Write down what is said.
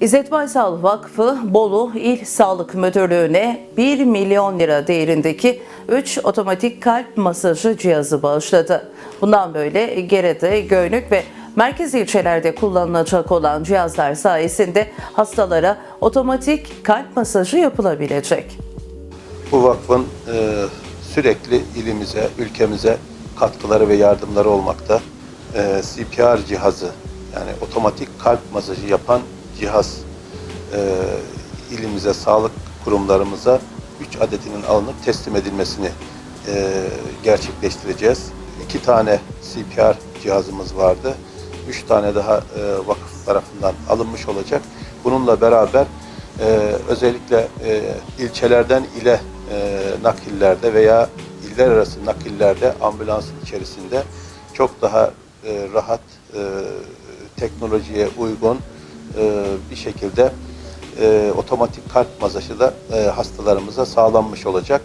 İzzet Baysal Vakfı Bolu İl Sağlık Müdürlüğü'ne 1 milyon lira değerindeki 3 otomatik kalp masajı cihazı bağışladı. Bundan böyle Gerede, Göynük ve merkez ilçelerde kullanılacak olan cihazlar sayesinde hastalara otomatik kalp masajı yapılabilecek. Bu vakfın e, sürekli ilimize, ülkemize katkıları ve yardımları olmakta. E, CPR cihazı yani otomatik kalp masajı yapan cihaz e, ilimize, sağlık kurumlarımıza 3 adetinin alınıp teslim edilmesini e, gerçekleştireceğiz. 2 tane CPR cihazımız vardı. 3 tane daha e, vakıf tarafından alınmış olacak. Bununla beraber e, özellikle e, ilçelerden ile e, nakillerde veya iller arası nakillerde ambulansın içerisinde çok daha e, rahat, e, teknolojiye uygun e, bir şekilde e, otomatik kalp masajı da e, hastalarımıza sağlanmış olacak.